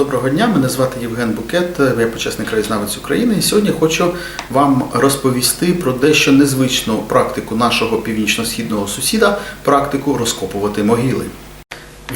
Доброго дня, мене звати Євген Букет, я почесний краєзнавець України. І сьогодні хочу вам розповісти про дещо незвичну практику нашого північно-східного сусіда практику розкопувати могили.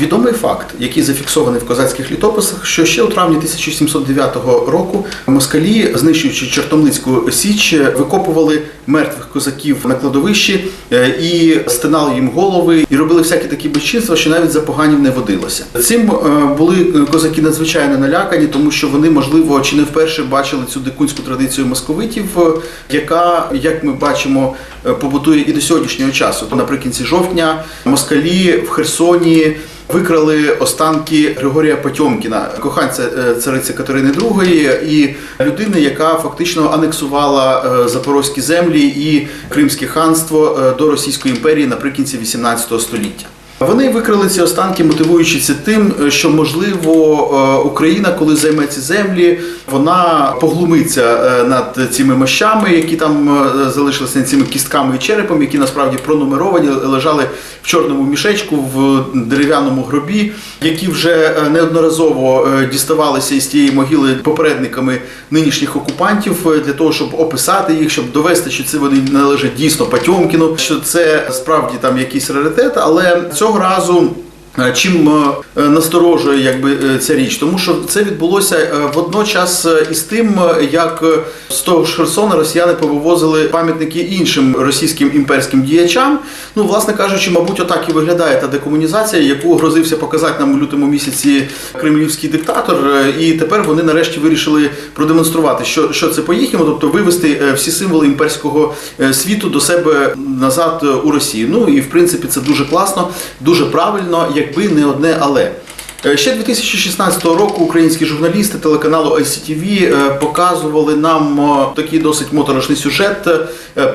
Відомий факт, який зафіксований в козацьких літописах, що ще у травні 1709 року москалі, знищуючи Чортомлицьку січ, викопували мертвих козаків на кладовищі е, і стинали їм голови, і робили всякі такі безчинства, що навіть за поганів не водилося. Цим е, були козаки надзвичайно налякані, тому що вони, можливо, чи не вперше бачили цю дикунську традицію московитів, е, яка, як ми бачимо, побутує і до сьогоднішнього часу. Наприкінці жовтня москалі в Херсоні. Викрали останки Григорія Потьомкіна, коханця е, цариці Катерини II і людини, яка фактично анексувала е, запорозькі землі і Кримське ханство е, до Російської імперії наприкінці 18 століття. Вони викрили ці останки, мотивуючи це тим, що можливо е, Україна, коли займе ці землі, вона поглумиться е, над цими мощами, які там е, залишилися цими кістками і черепом, які насправді пронумеровані, лежали в чорному мішечку в дерев'яному гробі, які вже неодноразово діставалися із тієї могили попередниками нинішніх окупантів для того, щоб описати їх, щоб довести, що це вони належать дійсно Патьомкіну, що це справді там якийсь раритет, але цього tom razu Чим е, насторожує якби е, ця річ, тому що це відбулося е, водночас е, із тим, е, як е, з того ж Херсона росіяни повивозили пам'ятники іншим російським імперським діячам. Ну, власне кажучи, мабуть, отак і виглядає та декомунізація, яку грозився показати нам у лютому місяці кремлівський диктатор. Е, І тепер вони нарешті вирішили продемонструвати, що, що це по-їхньому, тобто вивести е, всі символи імперського е, світу до себе назад е, у Росію. Ну і в принципі це дуже класно, дуже правильно, якби не одне але. Е, Ще 2016 року українські журналісти телеканалу ICTV е, показували нам е, такий досить моторошний сюжет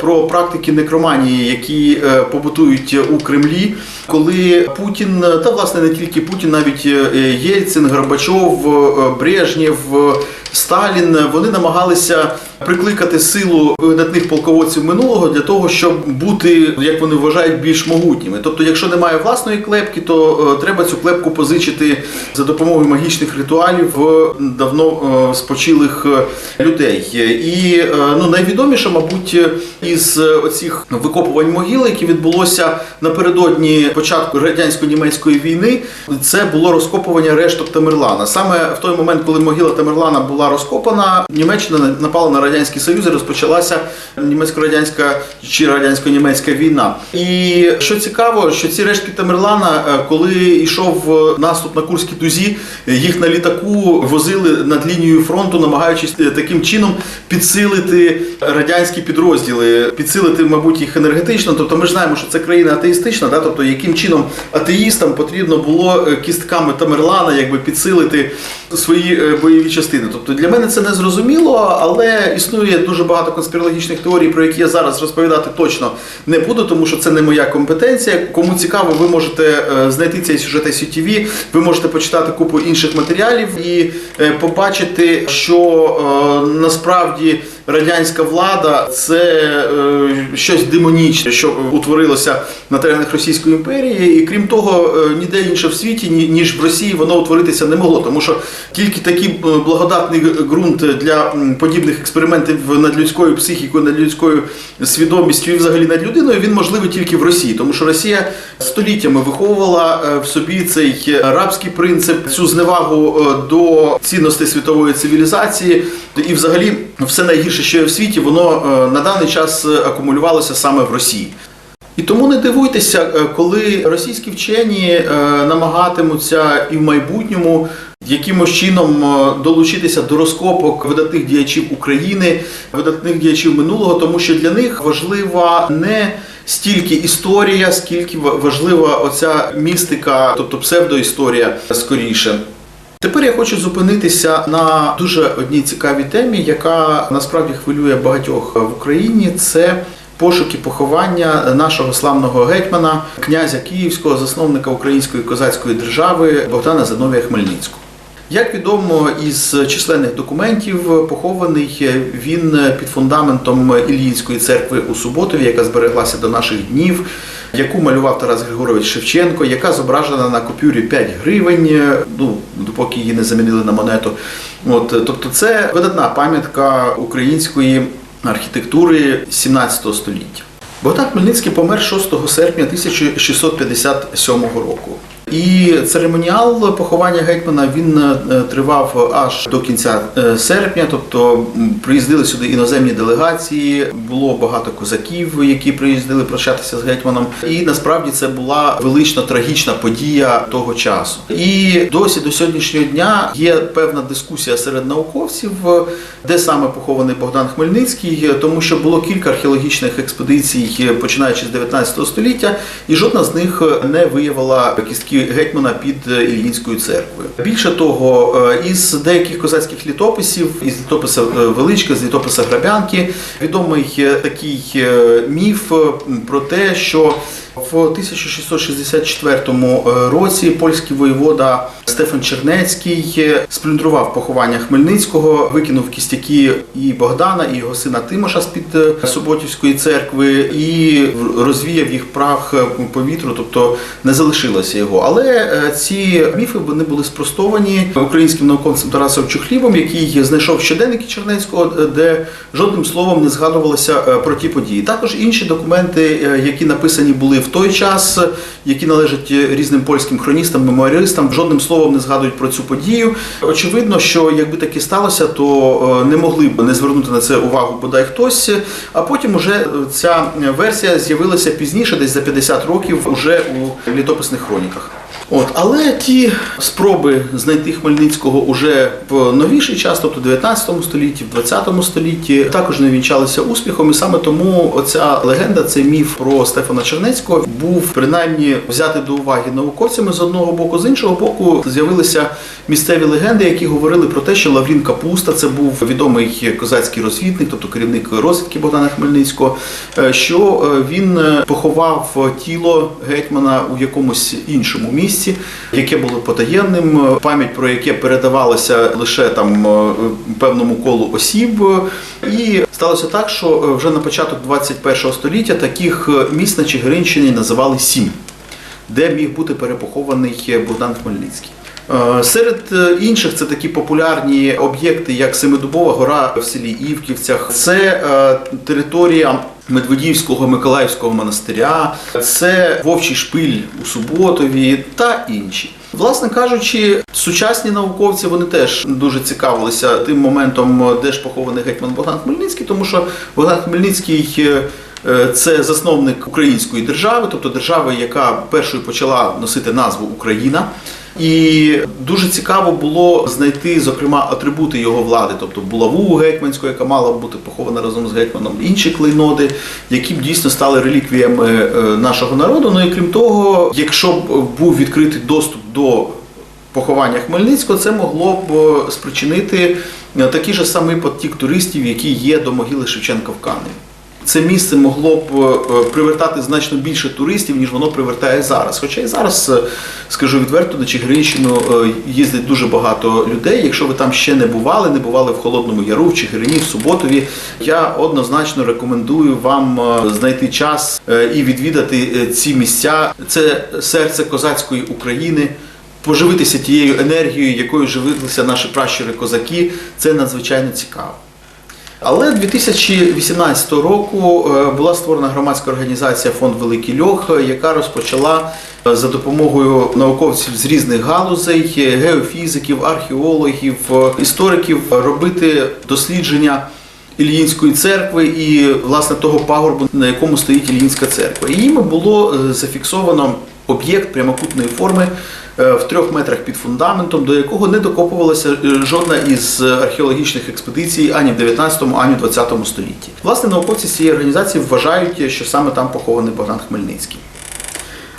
про практики некроманії, які побутують у Кремлі, коли Путін, та власне не тільки Путін, навіть Єльцин, Горбачов, Брежнєв, Сталін, вони намагалися прикликати силу видатних полководців минулого для того, щоб бути, як вони вважають, більш могутніми. Тобто, якщо немає власної клепки, то е, треба цю клепку позичити за допомогою магічних ритуалів в давно е, спочилих е, людей. І ну найвідоміше, мабуть, із оцих викопувань могил, які відбулося напередодні початку радянсько-німецької війни, це було розкопування решток Тамерлана. Саме в той момент, коли могила Тамерлана була розкопана, Німеччина напала на радянський союз і розпочалася німецько-радянська чи радянсько-німецька війна. І що цікаво, що ці рештки Тамерлана, е, коли йшов е, наступ на Курській дузі, е, їх на літаку возили над лінією фронту, намагаючись таким чином підсилити радянські підрозділи, підсилити, мабуть, їх енергетично. Тобто, ми ж знаємо, що це країна атеїстична, да? тобто яким чином атеїстам потрібно було кістками Тамерлана якби підсилити свої бойові частини. Тобто для мене це не зрозуміло, але існує дуже багато конспірологічних теорій, про які я зараз розповідати точно не буду, тому що це не моя компетенція. Кому цікаво, ви можете е, знайти цей сюжет ICTV, ви можете почитати купу інших матеріалів і е, побачити, що е, насправді радянська влада це е, щось демонічне, що утворилося на теренах Російської імперії, і крім того, е, ніде інше в світі, ні- ніж в Росії, воно утворитися не могло, тому що тільки такий е, благодатний ґрунт для подібних експериментів над людською психікою, над людською свідомістю і взагалі над людиною, він можливий тільки в Росії, тому що Росія століттями виховувала в собі цей арабський принцип, цю зневагу до цінностей світової цивілізації, і взагалі все найгірше, що є в світі, воно е, на даний час е, акумулювалося саме в Росії. І тому не дивуйтеся, е, коли російські вчені намагатимуться і в майбутньому якимось чином долучитися до розкопок видатних діячів України, видатних діячів минулого, тому що для них важлива не стільки історія, скільки важлива оця містика, тобто псевдоісторія скоріше. Тепер я хочу зупинитися на дуже одній цікавій темі, яка насправді хвилює багатьох в Україні. Це пошуки поховання нашого славного гетьмана, князя Київського, засновника української козацької держави Богдана Зиновія Хмельницького. Як відомо із численних документів, похований він під фундаментом Іллінської церкви у Суботові, яка збереглася до наших днів. Яку малював Тарас Григорович Шевченко, яка зображена на купюрі 5 гривень, е, ну допоки її не замінили на монету. От, тобто, це видатна пам'ятка української архітектури 17 століття. Богдан Хмельницький помер 6 серпня 1657 року. І церемоніал поховання гетьмана він е, тривав аж до кінця е, серпня. Тобто приїздили сюди іноземні делегації, було багато козаків, які приїздили прощатися з гетьманом. І насправді це була велично трагічна подія того часу. І досі до сьогоднішнього дня є певна дискусія серед науковців, де саме похований Богдан Хмельницький, тому що було кілька археологічних експедицій, е, починаючи з 19 століття, і жодна з них не виявила кістки гетьмана під е, церквою. Більше того, е, із деяких козацьких літописів, із літописа е, Величка, з літописа Грабянки, відомий такий міф про те, що в 1664 році польський воєвода Стефан Чернецький е, сплюндрував поховання Хмельницького, викинув кістяки і Богдана, і його сина Тимоша з під е, Суботівської церкви і розвіяв їх прах е, по вітру, тобто не залишилося його. Але е, ці міфи вони були спростовані українським науковцем Тарасом Чухлівом, який знайшов щоденники Чернецького, е, де жодним словом не згадувалося е, про ті події. Також інші документи, е, які написані були в той час, які належать різним польським хроністам, мемуаристам, жодним словом не згадують про цю подію. Очевидно, що якби таке сталося, то е, не могли б не звернути на це увагу бодай хтось. А потім уже ця версія з'явилася пізніше, десь за 50 років, уже у літописних хроніках. От, але ті спроби знайти Хмельницького уже в новіший час, тобто 19 столітті, в 20 столітті, також не вінчалися успіхом, і саме тому оця легенда, цей міф про Стефана Чернецького був принаймні взятий до уваги науковцями з одного боку, з іншого боку, з'явилися місцеві легенди, які говорили про те, що Лаврін Капуста це був відомий козацький розвідник, тобто керівник розвідки Богдана Хмельницького, е, що е, він е, поховав тіло гетьмана у якомусь іншому місці, яке було потаємним, е, пам'ять про яке передавалася лише там е, певному колу осіб. І сталося так, що е, вже на початок 21 століття таких місць на Чигиринщині називали сім, де міг бути перепохований Богдан Хмельницький. Серед інших це такі популярні об'єкти, як Семидубова гора в селі Івківцях, це територія Медведівського Миколаївського монастиря, це Вовчий шпиль у Суботові та інші. Власне кажучи, сучасні науковці вони теж дуже цікавилися тим моментом, де ж похований гетьман Богдан Хмельницький, тому що Богдан Хмельницький. е, Це засновник української держави, тобто держави, яка першою почала носити назву Україна. І дуже цікаво було знайти, зокрема, атрибути його влади, тобто булаву гетьманську, яка мала бути похована разом з гетьманом, інші клейноди, які б дійсно стали реліквіями е, нашого народу. Ну і крім того, якщо б був відкритий доступ до поховання Хмельницького, це могло б е, спричинити е, такий же самий потік туристів, який є до могили Шевченка в Каневі. Це місце могло б е, привертати значно більше туристів, ніж воно привертає зараз. Хоча і зараз, е, скажу відверто, на Чигиринщину е, їздить дуже багато людей. Якщо ви там ще не бували, не бували в Холодному Яру, в Чигирині, в Суботові, я однозначно рекомендую вам знайти час і відвідати ці місця. Це серце козацької України. Поживитися тією енергією, якою живилися наші пращури козаки, це надзвичайно цікаво. Але 2018 року е, була створена громадська організація Фонд Великий Льох, е, яка розпочала е, за допомогою науковців з різних галузей, геофізиків, археологів, істориків робити дослідження. Ільїнської церкви і власне того пагорбу, на якому стоїть Ільїнська церква. Їм було зафіксовано об'єкт прямокутної форми в трьох метрах під фундаментом, до якого не докопувалася е, жодна із археологічних експедицій ані в 19, ані в 20 столітті. Власне, науковці цієї організації вважають, що саме там похований Богдан Хмельницький.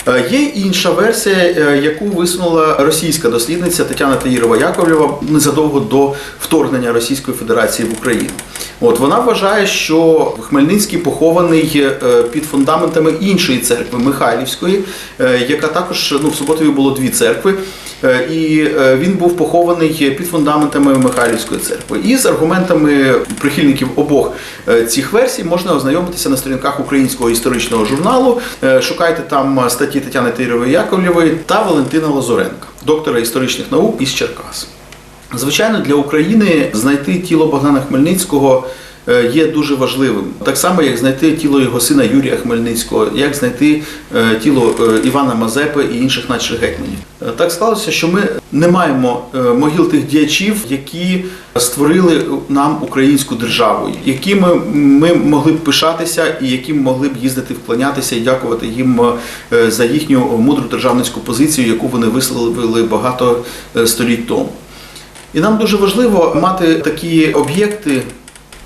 Е, Є інша версія, е, яку висунула російська дослідниця Тетяна Таїрова Яковлєва незадовго до вторгнення Російської Федерації в Україну. От вона вважає, що Хмельницький похований е, під фундаментами іншої церкви Михайлівської, е, яка також ну в Суботові було дві церкви. Е, І він був похований під фундаментами Михайлівської церкви. І з аргументами прихильників обох цих версій можна ознайомитися на сторінках українського історичного журналу. Шукайте там статті Тетяни Тирєвої Яковлєвої та Валентина Лазуренка, доктора історичних наук із Черкас. Звичайно, для України знайти тіло Богдана Хмельницького е, є дуже важливим. Так само, як знайти тіло його сина Юрія Хмельницького, як знайти е, тіло е, Івана Мазепи і інших наших гетьманів. Так склалося, що ми не маємо могил тих діячів, які створили нам українську державу, якими ми могли б пишатися і яким могли б їздити вклонятися і дякувати їм за їхню мудру державницьку позицію, яку вони висловили багато століть тому. І нам дуже важливо мати такі об'єкти,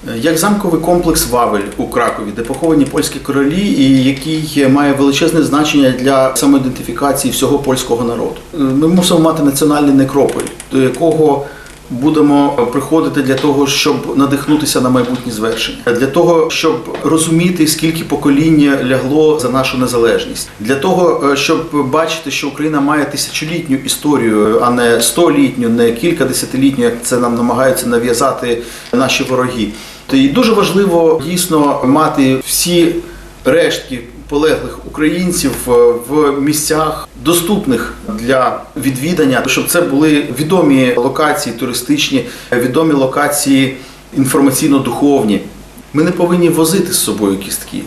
е, як замковий комплекс Вавель у Кракові, де поховані польські королі, і який має величезне значення для самоідентифікації всього польського народу. Е, Ми мусимо мати національний некрополь, до якого будемо приходити для того, щоб надихнутися на майбутні звершення, для того, щоб розуміти, скільки поколінь лягло за нашу незалежність, для того, е, щоб бачити, що Україна має тисячолітню історію, а не столітню, не кількадесятилітню, як це нам намагаються нав'язати наші вороги. І дуже важливо дійсно мати всі рештки полеглих українців е, в місцях доступних для відвідання, щоб це були відомі локації туристичні, відомі локації інформаційно-духовні. Ми не повинні возити з собою кістки.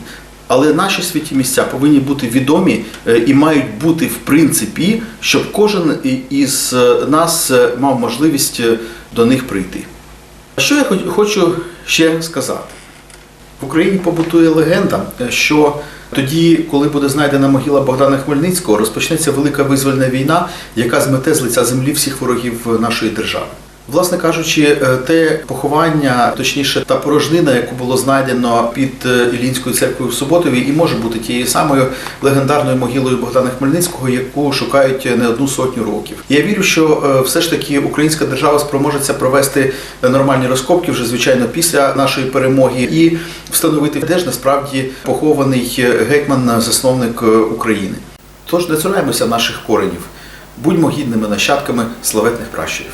Але наші святі місця повинні бути відомі е, і мають бути в принципі, щоб кожен із е, нас мав можливість до них прийти. Що я хочу ще сказати? В Україні побутує легенда, що тоді, коли буде знайдена могила Богдана Хмельницького, розпочнеться велика визвольна війна, яка змете з лиця землі всіх ворогів нашої держави. Власне кажучи, е, те поховання, точніше, та порожнина, яку було знайдено під е, Іллінською церквою в Суботові, і може бути тією самою легендарною могилою Богдана Хмельницького, яку шукають не одну сотню років. Я вірю, що е, все ж таки українська держава спроможеться провести нормальні розкопки вже звичайно після нашої перемоги і встановити, де ж насправді похований е, гетьман, засновник е, України. Тож не цураємося наших коренів, будьмо гідними нащадками славетних пращурів.